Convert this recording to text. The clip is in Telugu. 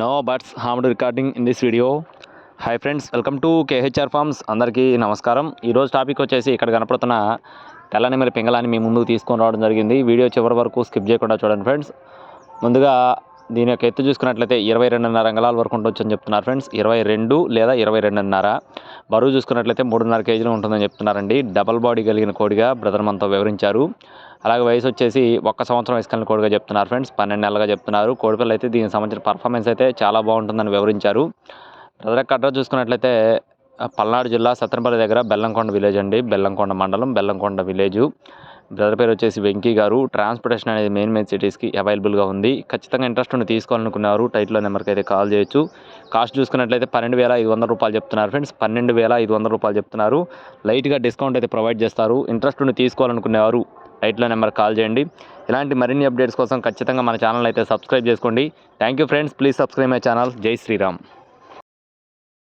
No birds harmed recording in this video hi friends welcome to KHR farms అందరికీ నమస్కారం. ఈరోజు టాపిక్ వచ్చేసి ఇక్కడ కనపడుతున్న తెల్లని మరి పింగళాన్ని మీ ముందుకు తీసుకొని రావడం జరిగింది. వీడియో చివరి వరకు స్కిప్ చేయకుండా చూడండి ఫ్రెండ్స్ ముందుగా దీని యొక్క ఎత్తు చూసుకున్నట్లయితే ఇరవై రెండున్నర అంగళాల వరకు ఉండొచ్చు అని చెప్తున్నారు ఫ్రెండ్స్ ఇరవై రెండు లేదా ఇరవై రెండున్నర. బరువు చూసుకున్నట్లయితే మూడున్నర కేజీలు ఉంటుందని చెప్తున్నారండి. డబల్ బాడీ కలిగిన కోడిగా బ్రదర్ మనతో వివరించారు. అలాగే వయసు వచ్చేసి ఒక్క సంవత్సరం వయసు కోడిగా చెప్తున్నారు ఫ్రెండ్స్. పన్నెండు నెలలుగా చెప్తున్నారు. కోడిపిల్ల అయితే దీనికి సంబంధించిన పర్ఫార్మెన్స్ అయితే చాలా బాగుంటుందని వివరించారు. బ్రదర్ అడ్రస్ చూసుకున్నట్లయితే పల్నాడు జిల్లా సత్తెనపల్లి దగ్గర బెల్లంకొండ విలేజ్ అండి. బెల్లంకొండ మండలం బెల్లంకొండ విలేజు బ్రదర్ పేరు వచ్చేసి వెంకీ గారు. ట్రాన్స్పోర్టేషన్ అనేది మెయిన్ మెయిన్ సిటీస్కి అవైలబుల్గా ఉంది. ఖచ్చితంగా ఇంట్రెస్ట్ ఉండి తీసుకోవాలనుకున్నారు. టైట్లో నెంబర్కి అయితే కాల్ చేయొచ్చు. కాస్ట్ చూసుకున్నట్లయితే పన్నెండు వేల ఐదు వందల రూపాయలు చెప్తున్నారు ఫ్రెండ్స్. పన్నెండు వేల ఐదు వందల రూపాయలు చెప్తున్నారు. లైట్గా డిస్కౌంట్ అయితే ప్రొవైడ్ చేస్తారు. ఇంట్రెస్ట్ ఉండి తీసుకోవాలనుకునేవారు ఎయిట్లో నెంబర్ కాల్ చేయండి. ఇలాంటి మరిన్ని అప్డేట్స్ కోసం ఖచ్చితంగా మన ఛానల్ అయితే సబ్స్క్రైబ్ చేసుకోండి. Thank you friends. Please subscribe my channel. జై శ్రీరామ్.